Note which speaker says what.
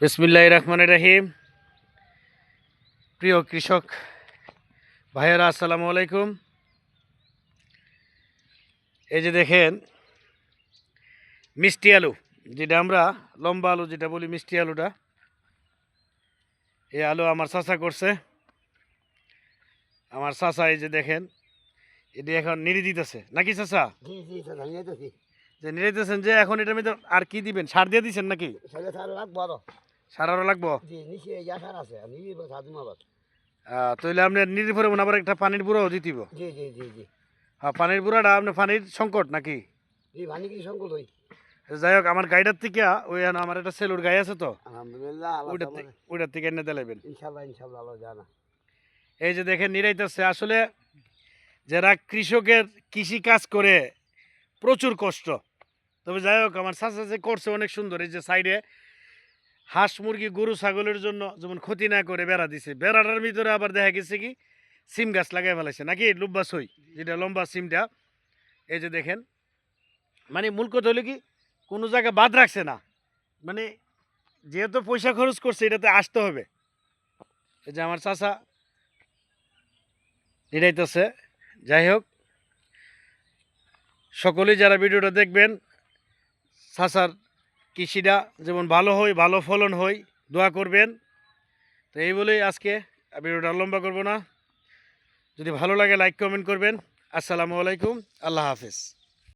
Speaker 1: বিসমিল্লাহ রহমান রাহিম। প্রিয় কৃষক ভাইয়েরা আসসালামু আলাইকুম। এই যে দেখেন মিষ্টি আলু যেটা আমরা লম্বা আলু যেটা বলি মিষ্টি আলুটা এই আলু আমার চাষা করছে। আমার চাষা এই যে দেখেন এটি এখন নিড়ি দিতেছে। নাকি চাষা যে নিড়ে দিতেছেন যে এখন এটার মধ্যে আর কি দিবেন? সার দিয়ে দিচ্ছেন নাকি? সার লাগবো
Speaker 2: জি নিচে সার আছে আমি সাধু আবার
Speaker 1: আহ, তাহলে আপনি মনে আবার একটা পানির বুড়াও দিতিব
Speaker 2: জি জি জি জি।
Speaker 1: হ্যাঁ পানির বুড়াটা আপনার পানির সংকট নাকি?
Speaker 2: জি ভানি কি সংকট হই
Speaker 1: যাই হোক আমার গাড়িটার থেকে ওই আমার একটা সেলুর গাড়ি আছে তো
Speaker 2: আলহামদুলিল্লাহ
Speaker 1: ওইটার থেকে এনে দিলাইবেন।
Speaker 2: ইনশাল্লাহ ইনশাল্লাহ আল্লাহ জানা।
Speaker 1: এই যে দেখেন নিরাইতেছে আসলে যারা কৃষকের কৃষি কাজ করে প্রচুর কষ্ট। তবে যাই হোক আমার যে করছে অনেক সুন্দর এই যে সাইডে হাঁস মুরগি, গরু, ছাগলের জন্য যেমন ক্ষতি না করে বেড়া দিছে, বেড়াটার ভিতরে আবার দেখা গেছে কি, সিম গাছ লাগাই ফেলাইছে, নাকি লুব্বা সই, যেটা লম্বা সিমটা, এই যে দেখেন মানে মূল কথা হলো কি, কোনো জায়গায় বাদ রাখছে না মানে যেহেতু পয়সা খরচ করছে, এটাতে আসতে হবে। এই যে আমার চাচা নিরাইতেছে যাই হোক, সকলেই যারা ভিডিওটা দেখবেন চাষার কৃষিটা যেমন ভালো হয়, ভালো ফলন হয়, দোয়া করবেন। তো এই বলেই আজকে ভিডিওটা ওটা লম্বা করব না। যদি ভালো লাগে লাইক কমেন্ট করবেন। আসসালামু আলাইকুম। আল্লাহ হাফেজ।